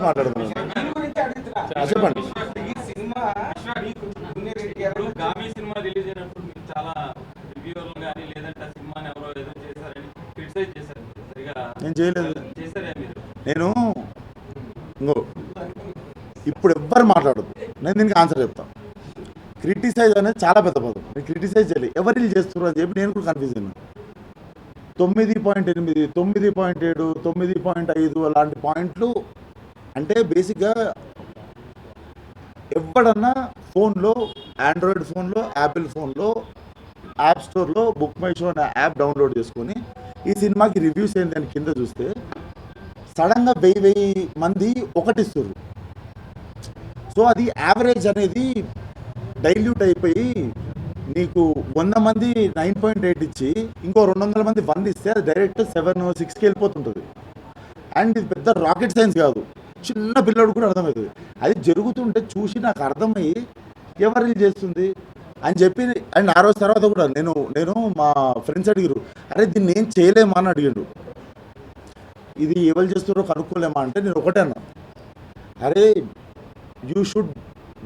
గురించి మాట్లాడుతున్నాను చెప్పండి. ఈ సినిమా మీకు జూనియర్ ఎన్టీఆర్ ఇప్పుడు గామి సినిమా రిలీజ్ అయినప్పుడు మీకు చాలా రివ్యూవర్లు కానీ లేదంటే ఆ సినిమాని ఎవరో ఏదో చేశారని క్రిటిసైజ్ చేశారు మీరు. సరిగా నేను చేయలేదు. చేశారే మీరు? నేను ఇంకో ఇప్పుడు ఎవ్వరు మాట్లాడదు. నేను దీనికి ఆన్సర్ చెప్తాను క్రిటిసైజ్ అనేది చాలా పెద్ద పదం. నేను క్రిటిసైజ్ చేయాలి. ఎవరు వీళ్ళు చేస్తున్నారు అని చెప్పి నేను కూడా కన్ఫ్యూజ్ అయినా. తొమ్మిది పాయింట్ ఎనిమిది తొమ్మిది పాయింట్ ఏడు తొమ్మిది పాయింట్ ఐదు అలాంటి పాయింట్లు అంటే బేసిక్గా ఎవడన్నా ఫోన్లో ఆండ్రాయిడ్ ఫోన్లో యాపిల్ ఫోన్లో యాప్ స్టోర్లో బుక్ మై షో అనే యాప్ డౌన్లోడ్ చేసుకొని ఈ సినిమాకి రివ్యూస్ ఏంటి అని కింద చూస్తే సడన్గా వెయ్యి వెయ్యి మంది ఒకటిస్తుర్రు. సో అది యావరేజ్ అనేది డైల్యూట్ అయిపోయి నీకు వంద మంది నైన్ పాయింట్ ఎయిట్ ఇచ్చి ఇంకో రెండు వందల మంది వంద ఇస్తే అది డైరెక్ట్ సెవెన్ సిక్స్కి వెళ్ళిపోతుంటుంది. అండ్ ఇది పెద్ద రాకెట్ సైన్స్ కాదు. చిన్న పిల్లడు కూడా అర్థమవుతుంది. అది జరుగుతుంటే చూసి నాకు అర్థమయ్యి ఎవరు చేస్తుంది? అని చెప్పి అండ్ ఆ రోజు తర్వాత కూడా నేను నేను మా ఫ్రెండ్స్ అడిగారు అరే దీన్ని ఏం చేయలేమా? అని అడిగిండు. ఇది ఎవరు చేస్తున్నారో కనుక్కోలేమా? అంటే నేను ఒకటే అన్నా. అరే you should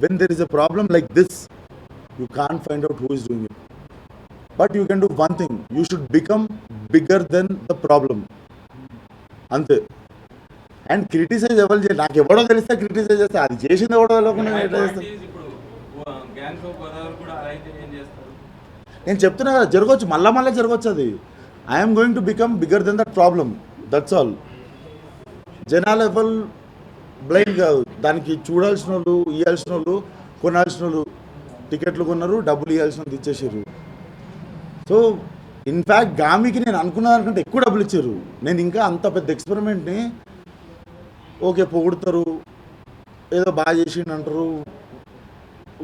when there is a problem like this you can find out who is doing it but you can do one thing you should become bigger than the problem అంతే. అండ్ క్రిటిసైజ్ ఎవరు చేయాలి నాకు ఎవడో తెలిస్తే criticise చేస్తే. అది చేసింది ఎవడో తెలియకుండా నేను ఎట్లా చేస్తాను చెప్తున్నా కదా జరగవచ్చు మళ్ళా మళ్ళీ జరగవచ్చు అది. I'm going to become bigger than that problem that's all జనాలు ఎవరు బ్లైండ్ కాదు. దానికి చూడాల్సిన వాళ్ళు ఇవ్వాల్సిన వాళ్ళు కొనాల్సిన వాళ్ళు టికెట్లు కొన్నారు డబ్బులు ఇవ్వాల్సిన వాళ్ళు ఇచ్చేసారు సో ఇన్ఫ్యాక్ట్ గామికి నేను అనుకున్న దానికంటే ఎక్కువ డబ్బులు ఇచ్చారు. నేను ఇంకా అంత పెద్ద ఎక్స్పెరిమెంట్ని ఓకే పొగుడతారు. ఏదో బాగా చేసిండు అంటారు.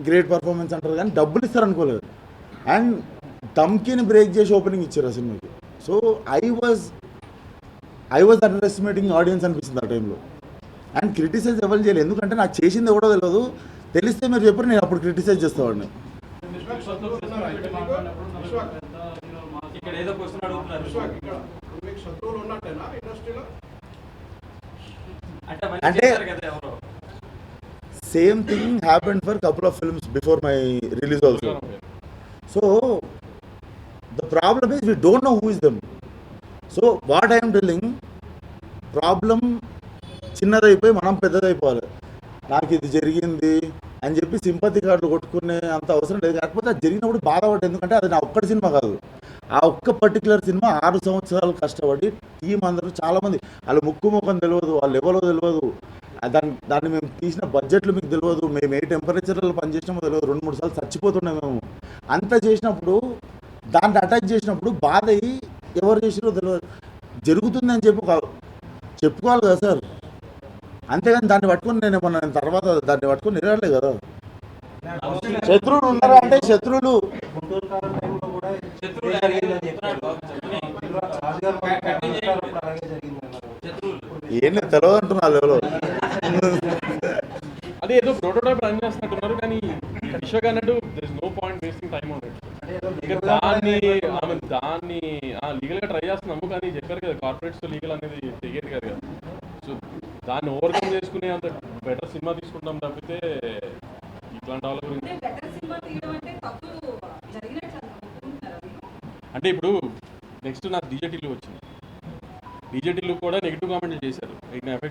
గ్రేట్ పర్ఫార్మెన్స్ అంటారు. కానీ డబ్బులు ఇస్తారు అనుకోలేదు అండ్ దమ్కిని బ్రేక్ చేసి ఓపెనింగ్ ఇచ్చారు ఆ సినిమాకి. So I was I was underestimating audience అనిపిస్తుంది ఆ టైంలో అండ్ క్రిటిసైజ్ ఎవరు చేయలేదు. ఎందుకంటే నాకు చేసింది ఎవడో తెలియదు. తెలిస్తే మీరు చెప్పారు నేను అప్పుడు క్రిటిసైజ్ చేసేవాడిని ఇక్కడ ఏదో క్వశ్చన్ అడుగుతున్నారు. మీకు శత్రువులు ఉన్నట్టేనా ఇండస్ట్రీలో అంటే same thing happened for couple of films before my release also. So the problem is we don't know who is them. So what I'm telling problem చిన్నదైపోయి మనం పెద్దదైపోవాలి. నాకు ఇది జరిగింది అని చెప్పి సింపతి కార్డులు కొట్టుకునే అంత అవసరం లేదు. కాకపోతే అది జరిగినప్పుడు బాధపడ్డా ఎందుకంటే అది నా ఒక్కటి సినిమా కాదు. ఆ ఒక్క పర్టికులర్ సినిమా ఆరు సంవత్సరాలు కష్టపడి టీం అందరూ చాలామంది వాళ్ళు ముక్కు ముఖం తెలియదు వాళ్ళు ఎవరో తెలియదు దాన్ని దాన్ని మేము తీసిన బడ్జెట్లు మీకు తెలియదు మేము ఏ టెంపరేచర్లో పనిచేసినామో తెలియదు రెండు మూడు సార్లు చచ్చిపోతున్నాం మేము. అంత చేసినప్పుడు దాన్ని అటాక్ చేసినప్పుడు బాధ అయ్యి ఎవరు చేసిరో తెలియదు జరుగుతుందని చెప్పి ఒక- చెప్పుకోవాలి కదా సార్. అంతేగాని దాన్ని పట్టుకొని నేను ఏమన్నా నేను తర్వాత దాన్ని పట్టుకొని నిలబడలే కదా. శత్రువులు ఉన్నారా అంటే శత్రువులు. గుంటూరు కాలం టైంలో కూడా శత్రువులు ఇదే జరిగిందని చెప్పారు. చెప్పని రాజుగారు కూడా అన్నారు, అలాగే జరిగింది అన్నారు. శత్రువులు ఏం లేదు తెలియదు అంటున్నారు ఎవరో అదే ఏదో ప్రోటోటైప్ రన్ చేస్తున్నట్టున్నారు కానీ విశ్వక్ అన్నట్టు there is no point wasting time on it అంటే ఏదో ఇక legal దాన్ని ఆమె దాన్ని లీగల్గా ట్రై చేస్తున్నాము కానీ చెప్పారు కదా కార్పొరేట్స్ లీగల్ అనేది తెలియదు కదా సో దాన్ని ఓవర్కమ్ చేసుకునే అంత బెటర్ సినిమా తీసుకుంటాం తప్పితే ఇట్లాంటి వాళ్ళ గురించి అంటే బెటర్ సినిమా తీయడం అంటే తప్పు జరిగినట్లు అనుకుంటున్నారా మీరు అంటే ఇప్పుడు నెక్స్ట్ నాకు డిజెటిల్ వచ్చింది. డీజేటీలు కూడా నెగిటివ్ కామెంట్ చేశారు. ఎఫెక్ట్